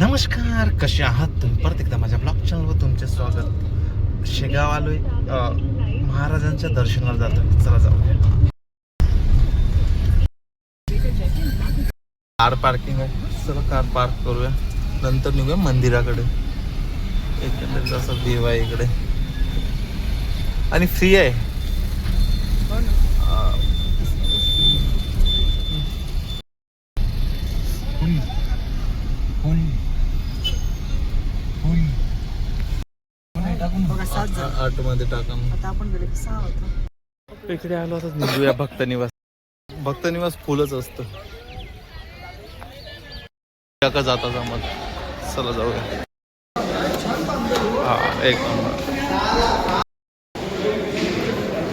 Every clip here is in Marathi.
नमस्कार कसे आहात तुम्ही? परत एकदा माझ्या ब्लॉग चॅनलवर तुमचे स्वागत. शेगाव आलोय. महाराजांच्या दर्शनाला जातोय. चला जाऊ. कार पार्किंग आहे. चला कार पार्क करूया. नंतर निघूया मंदिराकडे. एकंदरीत असं देव आहे इकडे. आणि फ्री आहे. अं, बघा सात झालं आठमध्ये टाका मग. आता आपण गेले की सहा होतो. इकडे आलो आता भक्त निवास भक्त निवास फुलच असत. का जाता जमत चला जाऊया. हा एक नंबर.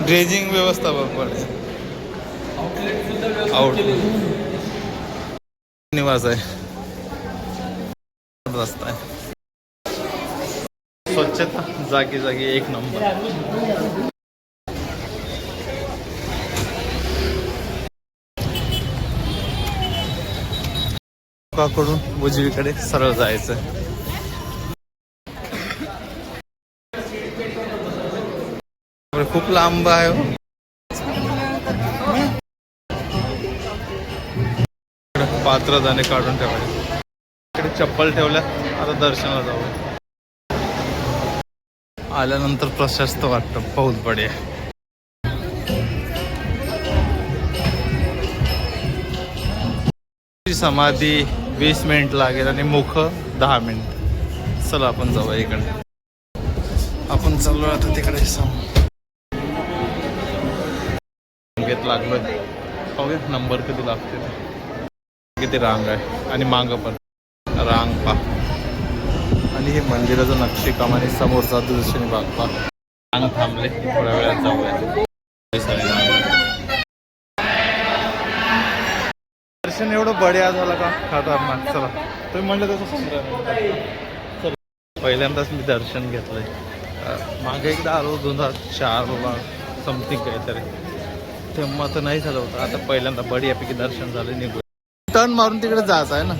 ड्रेजिंग व्यवस्था बरोबर. आउट निवास आहे. रस्ता आहे. स्वच्छता. जागी जागी एक नंबर. कडून उजवीकडे सरळ जायचं. खूप लांब आहे हो. पात्र दाणे काढून ठेवायचे इकडे चप्पल ठेवल्या आता दर्शनाला जाऊ. आल्यानंतर प्रशस्त वाटतं. पाऊस पडे समाधी वीस मिनिट लागेल आणि मुख दहा मिनिट. चला आपण जाऊया इकडे. आपण चाललो आता तिकडे घेत लागलोय. पाहूया नंबर किती लागते किती रांग आहे. आणि मांग पण. रांग पा आणि हे मंदिराचं नक्षीकाम आणि समोरचा दृश्याने भाग थांबले. थोड्या वेळात जाऊया. दर्शन एवढं बढिया झालं का? खतरनाक चला. तुम्ही म्हणलं तसं चल. पहिल्यांदाच मी दर्शन घेतलंय. मागे एकदा आलो दोन हजार चार बाबा समथिंग काहीतरी. तेव्हा तर नाही झालं होतं. आता पहिल्यांदा बढियापैकी दर्शन झालं निघू टर्न मारून तिकडे जायचं आहे ना?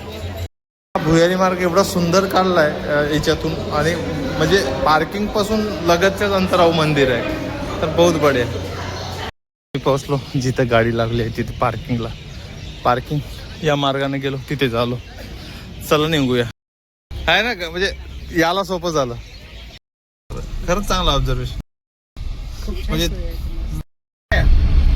भुयारी मार्ग एवढा सुंदर काढला आहे याच्यातून. आणि म्हणजे पार्किंगपासून लगतच्याच अंतरावर मंदिर आहे. तर बहुत बडे मी पोहोचलो. जिथं गाडी लागली आहे तिथे पार्किंगला पार्किंग या मार्गाने गेलो तिथे झालो. चला निघूया. आहे ना का म्हणजे याला सोपं झालं. खरंच चांगलं ऑब्झर्वेशन म्हणजे